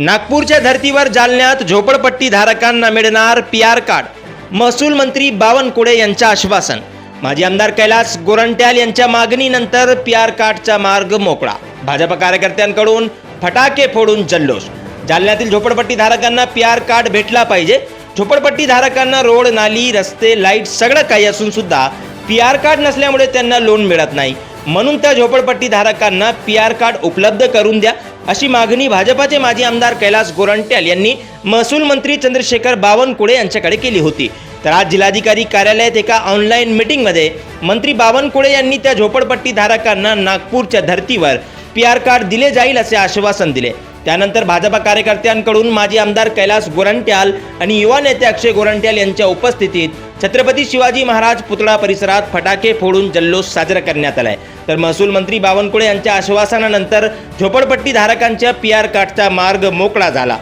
नागपूरच्या धर्तीवर जालन्यात झोपडपट्टी धारकांना मिळणार पी आर कार्ड. महसूल मंत्री बावनकुळे यांचं आश्वासन. माजी आमदार कैलास गोरंट्याल यांच्या मागणीनंतर पी आर कार्डचा मार्ग मोकळा. भाजप कार्यकर्त्यांकडून फटाके फोडून जल्लोष. जालन्यातील झोपडपट्टी धारकांना पी आर कार्ड भेटला पाहिजे. झोपडपट्टी धारकांना रोड नाली रस्ते लाइट सगळं काही असून सुद्धा पी आर कार्ड नसल्यामुळे त्यांना लोन मिळत नाही. म्हणून त्या झोपडपट्टी धारकांना पी आर कार्ड उपलब्ध करून द्या. अशी मागणी भाजपाचे माजी आमदार कैलास गोरंट्याल यांनी महसूल मंत्री चंद्रशेखर बावनकुळे यांच्याकडे केली होती. तर आज जिल्हाधिकारी कार्यालयात एका ऑनलाईन मिटिंगमध्ये मंत्री बावनकुळे यांनी त्या झोपडपट्टी धारकांना नागपूरच्या धर्तीवर पी आर कार्ड दिले जाईल असे आश्वासन दिले. त्यानंतर भाजपा कार्यकर्त्यांकडून माजी आमदार कैलास गोरंट्याल आणि युवा नेते अक्षय गोरंट्याल यांच्या उपस्थितीत छत्रपती शिवाजी महाराज पुतळा परिसरात फटाके फोडून जल्लोष साजरा करण्यात आलाय. तर महसूल मंत्री बावनकुळे यांच्या आश्वासनानंतर झोपडपट्टी धारकांच्या पी आर कार्डचा मार्ग मोकळा झाला.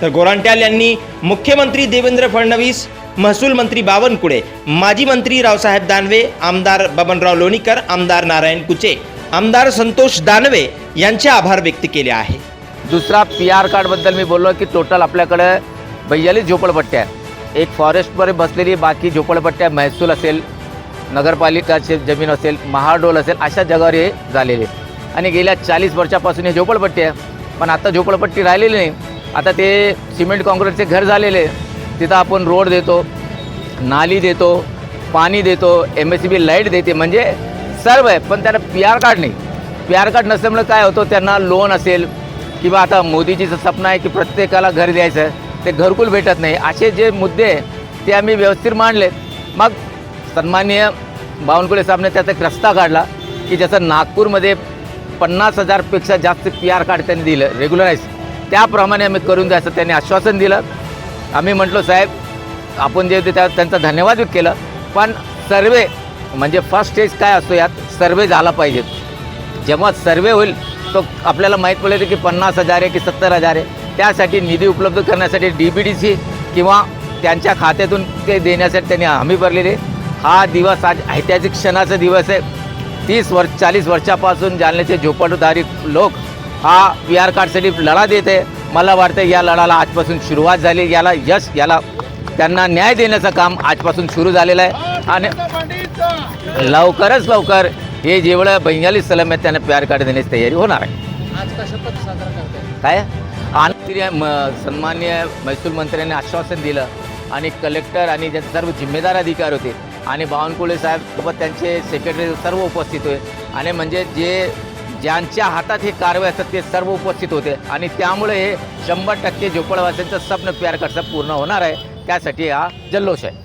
तर गोरांट्याल यांनी मुख्यमंत्री देवेंद्र फडणवीस महसूल मंत्री बावनकुळे माजी मंत्री रावसाहेब दानवे आमदार बबनराव लोणीकर आमदार नारायण कुचे आमदार संतोष दानवे यांचे आभार व्यक्त केले आहे. दुसरा पी आर कार्डबद्दल मी बोललो की टोटल आपल्याकडे बैयालीस झोपडपट्ट्या आहे एक फॉरेस्टवर बसलेली बाकी झोपडपट्ट्या महसूल असेल नगरपालिकाची जमीन असेल महाडोल असेल अशा जगावर हे झालेले आणि गेल्या चाळीस वर्षापासून हे झोपडपट्टी आहे. पण आता झोपडपट्टी राहिलेली नाही. आता ते सिमेंट काँक्रीटचे घर झालेले तिथं आपण रोड देतो नाली देतो पाणी देतो M S C B light देते. म्हणजे सर्व आहे पण त्यांना पी आर कार्ड नाही. पी आर कार्ड नसल्यामुळे काय होतं त्यांना लोन असेल किंवा आता मोदीजीचं स्वप्न आहे की प्रत्येकाला घर द्यायचं आहे ते घरकुल भेटत नाही. असे जे मुद्दे आहे ते आम्ही व्यवस्थित मांडले मग सन्माननीय बावनकुळे साहेबने त्याचा एक रस्ता काढला की जसं नागपूरमध्ये पन्नास हजारपेक्षा जास्त पी आर कार्ड त्यांनी दिलं रेग्युलराईज त्याप्रमाणे आम्ही करून द्यायचं त्यांनी आश्वासन दिलं. आम्ही म्हटलो साहेब आपण जे होते त्या त्यांचा धन्यवाद व्यक्त केलं पण सर्वे म्हणजे फर्स्ट स्टेज काय असतो यात? सर्वे झाला पाहिजे. जेव्हा सर्वे होईल तो आपल्याला माहीत पडेल की पन्नास हजार आहे की सत्तर हजार आहे. त्यासाठी निधी उपलब्ध करण्यासाठी डी बी डी सी किंवा त्यांच्या खात्यातून ते देण्यासाठी त्यांनी हमी भरलेली आहे. हा दिवस आज ऐतिहासिक क्षणाचा दिवस आहे. तीस वर्ष चाळीस वर्षापासून जालन्याचे झोपडधारी लोक हा पी आर कार्डसाठी लढा देत आहे. मला वाटतं या लढाला आजपासून सुरुवात झाली. याला यश याला त्यांना न्याय देण्याचं काम आजपासून सुरू झालेलं आहे. आणि लवकरच लवकर हे जेवढं बेंगाली सलम आहेत त्यांना पी आर कार्ड देण्याची तयारी होणार आहे. आज कशा पद्धती साजरा करताय? काय? आणि सन्मान्य महसूल मंत्र्यांनी आश्वासन दिलं आणि कलेक्टर आणि जे सर्व जिम्मेदार अधिकारी होते आणि बावनकुळे साहेब सोबत त्यांचे सेक्रेटरी सर्व उपस्थित होते. आणि म्हणजे जे ज्यांच्या हातात हे कारवाई असतात ते सर्व उपस्थित होते. आणि त्यामुळे हे शंभर टक्के झोपडवासियांचं स्वप्न प्यार करता पूर्ण होणार आहे. त्यासाठी हा जल्लोष आहे.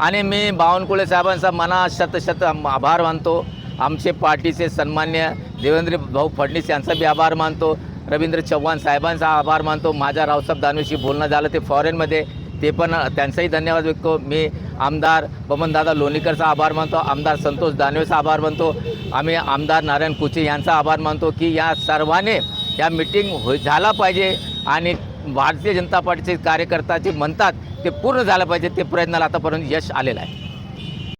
आणि मी बावनकुळे साहेबांचा मना शत शत आभार मानतो. आमचे पार्टीचे सन्मान्य देवेंद्र भाऊ फडणवीस यांचा बी आभार मानतो. रवींद्र चव्हाण साहेबांचा आभार मानतो. माझ्या रावसाहेब दानवेशी बोलणं झालं ते फॉरेनमध्ये ते पण त्यांचाही धन्यवाद व्यक्त मी आमदार बमनदादा लोणीकरचा आभार मानतो. आमदार संतोष दानवेचा आभार मानतो. आम्ही आमदार नारायण कुचे यांचा आभार मानतो की या सर्वांनी या मिटिंग हो झाला पाहिजे आणि भारतीय जनता पार्टीचे कार्यकर्ता जे म्हणतात ते पूर्ण झालं पाहिजे ते प्रयत्नाला आतापर्यंत यश आलेलं आहे.